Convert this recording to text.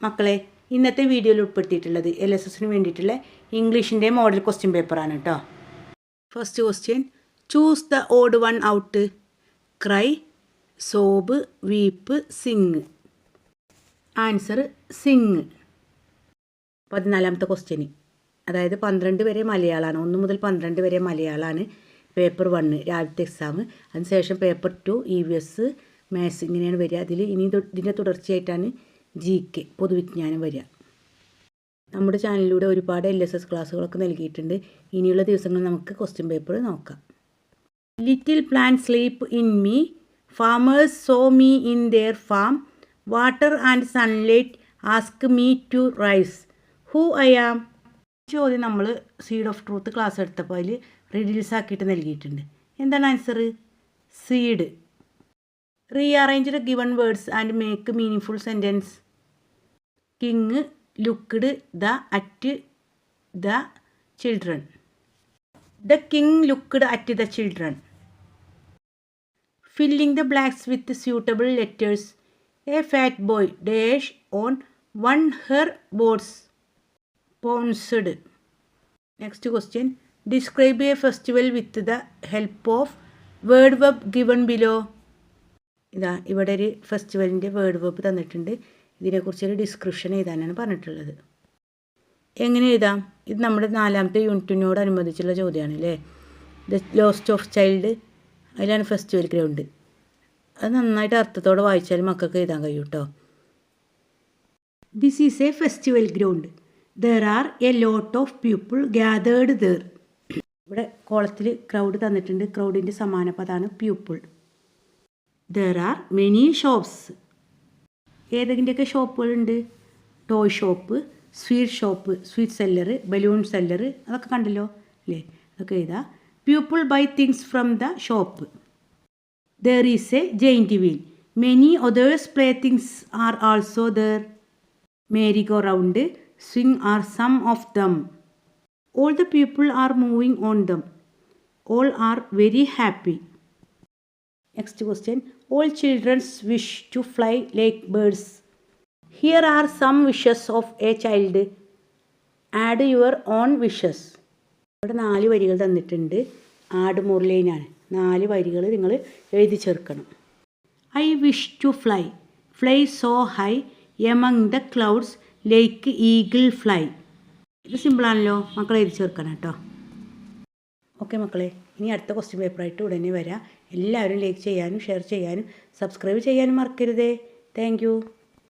മക്കളെ ഇന്നത്തെ വീഡിയോയിൽ ഉൾപ്പെടുത്തിയിട്ടുള്ളത് എൽ എസ് എസിന് വേണ്ടിയിട്ടുള്ള ഇംഗ്ലീഷിന്റെ മോഡൽ ക്വസ്റ്റ്യൻ പേപ്പറാണ് കേട്ടോ first question choose the odd one out cry sob weep sing answer sing പതിനാലാമത്തെ ക്വസ്റ്റ്യന് അതായത് പന്ത്രണ്ട് വരെ മലയാളമാണ്. ഒന്ന് മുതൽ പന്ത്രണ്ട് വരെ മലയാളമാണ് പേപ്പർ വണ്ണ് രാവിലത്തെ എക്സാം അതിനുശേഷം paper two E V S maths ഇങ്ങനെയാണ് വരിക. അതിൽ ഇനി ഇതിന്റെ തുടർച്ചയായിട്ടാണ് ജി കെ പൊതുവിജ്ഞാനം വരിക. നമ്മുടെ ചാനലിലൂടെ ഒരുപാട് എൽ എസ് എസ് ക്ലാസ്സുകളൊക്കെ നൽകിയിട്ടുണ്ട്. ഇനിയുള്ള ദിവസങ്ങളിൽ നമുക്ക് ക്വസ്റ്റ്യൻ പേപ്പർ നോക്കാം. Little plant sleep in me farmers sow me in their farm water and sunlight ask me to rise who I am ചോദ്യം നമ്മൾ സീഡ് ഓഫ് ട്രൂത്ത് ക്ലാസ് എടുത്തപ്പോൾ അതിൽ റിഡ്യൂസ് ആക്കിയിട്ട് നൽകിയിട്ടുണ്ട്. എന്താണ് answer seed rearrange the given words and make meaning full sentence king looked the at the children. The king looked at the children. Filling the blanks with suitable letters a fat boy dash on one her boards pounced next question describe a festival with the help of word web given below ഇതാ ഇവിടെ ഒരു ഫെസ്റ്റിവലിന്റെ word web തന്നിട്ടുണ്ട്. ഇതിനെക്കുറിച്ചൊരു description എഴുതാനാണ് പറഞ്ഞിട്ടുള്ളത്. എങ്ങനെ എഴുതാം? ഇത് നമ്മുടെ നാലാമത്തെ യൂണിറ്റിനോട് അനുബന്ധിച്ചുള്ള ചോദ്യമാണ് അല്ലേ ദ ലോസ്റ്റ് ഓഫ് ചൈൽഡ് അതിലാണ് ഫെസ്റ്റിവൽ ഗ്രൗണ്ട് അത് നന്നായിട്ട് അർത്ഥത്തോടെ വായിച്ചാൽ മക്കൾക്ക് എഴുതാൻ കഴിയും കേട്ടോ this is a festival ground there are a lot of people gathered there ഇവിടെ കോളത്തിൽ ക്രൗഡ് തന്നിട്ടുണ്ട്. ക്രൗഡിന്റെ സമാന പദമാണ് people there are many shops ഏതെങ്കിന്റെയൊക്കെ ഷോപ്പുകളുണ്ട്. Toy shop sweet shop sweet seller balloon seller അതൊക്കെ കണ്ടല്ലോ അല്ലേ? അതൊക്കെ എഴുതാം. People buy things from the shop there is a giant wheel many others play things are also there merry go round swing are some of them all the people are moving on them all are very happy next question all childrens wish to fly like birds here are some wishes of a child add your own wishes ഇവിടെ നാല് വരികൾ തന്നിട്ടുണ്ട്. ആട് മുർലൈനാണ് നാല് വരികൾ നിങ്ങൾ എഴുതി ചേർക്കണം. I wish to fly fly so high among the clouds like eagle fly ഇത് സിമ്പിളാണല്ലോ മക്കളെ എഴുതി ചേർക്കണം കേട്ടോ. ഓക്കെ മക്കളെ ഇനി അടുത്ത ക്വസ്റ്റ്യൻ പേപ്പറായിട്ട് ഉടനെ വരാം. എല്ലാവരും ലൈക്ക് ചെയ്യാനും ഷെയർ ചെയ്യാനും സബ്സ്ക്രൈബ് ചെയ്യാനും മറക്കരുതേ. താങ്ക്